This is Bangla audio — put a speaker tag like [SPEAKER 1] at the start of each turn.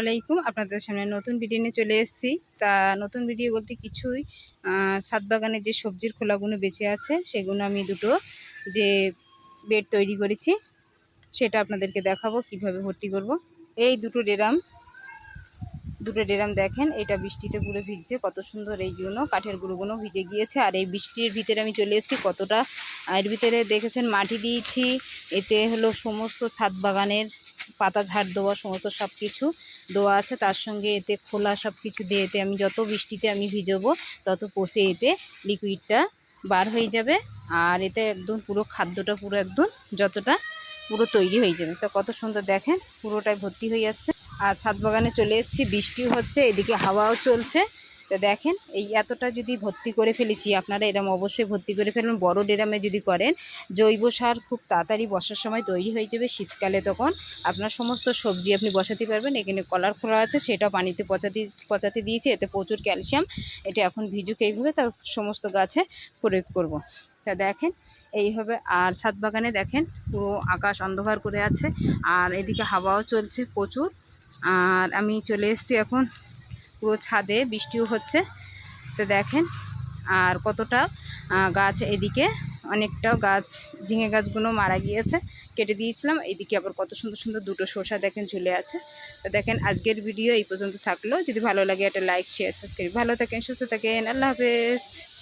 [SPEAKER 1] আলাইকুম আপনাদের সামনে নতুন ভিডিও নিয়ে চলে এসেছি। তা নতুন ভিডিও বলতে কিছুই ছাদ বাগানের যে সবজির খোলাগুলো বেঁচে আছে, সেগুলো আমি দুটো যে বেড তৈরি করেছি, সেটা আপনাদেরকে দেখাবো, কীভাবে ভর্তি করব। এই দুটো ডেরাম দুটো ডেরাম দেখেন, এটা বৃষ্টিতে পুরো ভিজছে, কত সুন্দর এই জন্য কাঠের গুঁড়োগুলো ভিজে গিয়েছে। আর এই বৃষ্টির ভিতরে আমি চলে এসেছি কতটা এর ভিতরে দেখেছেন মাটি দিয়েছি, এতে হলো সমস্ত ছাদ বাগানের পাতা ঝাড় দেওয়া, সমস্ত সব কিছু দেওয়া আছে, তার সঙ্গে এতে খোলা সব কিছু দিয়ে এতে আমি যত বৃষ্টিতে আমি ভিজবো, তত পচে এতে লিকুইডটা বার হয়ে যাবে। আর এতে একদম পুরো খাদ্যটা পুরো একদম যতটা পুরো তৈরি হয়ে যাবে। তো কত সুন্দর দেখেন, পুরোটাই ভর্তি হয়ে যাচ্ছে। আর ছাদ বাগানে চলে এসেছি, বৃষ্টিও হচ্ছে, এদিকে হাওয়াও চলছে। তো দেখেন, এই এতটা যদি ভর্তি করে ফেলেছি আপনারা, এরম অবশ্যই ভর্তি করে ফেলুন। বড় ডেরামে যদি করেন, জৈব সার খুব তাড়াতাড়ি বসার সময় তৈরি হয়ে যাবে শীতকালে তখন। আপনার সমস্ত সবজি আপনি বসাতে পারবেন, এখানে কলার খোলা আছে সেটা পানিতে পচাতে পচাতে দিয়েছি, এতে প্রচুর ক্যালসিয়াম। এটা এখন ভিজুক এইভাবে তার সমস্ত গাছে প্রয়োগ করব। তা দেখেন, এইভাবে আর ছাদ বাগানে দেখেন, পুরো আকাশ অন্ধকার করে আছে, আর এদিকে হাওয়াও চলছে প্রচুর। আর আমি চলে এসেছি এখন পুরো ছাদে বৃষ্টিও হচ্ছে। তো দেখেন আর কতটা গাছ এদিকে অনেকটাও গাছ, ঝিঙে গাছগুলো মারা গিয়েছে, কেটে দিয়েছিলাম। এদিকে আবার কত সুন্দর সুন্দর দুটো শসা দেখেন ঝুলে আছে। তো দেখেন আজকের ভিডিও এই পর্যন্ত থাকল। যদি ভালো লাগে একটা লাইক শেয়ার সাবস্ক্রাইব ভালো থাকেন, সুস্থ থাকেন। আল্লাহ হাফেজ।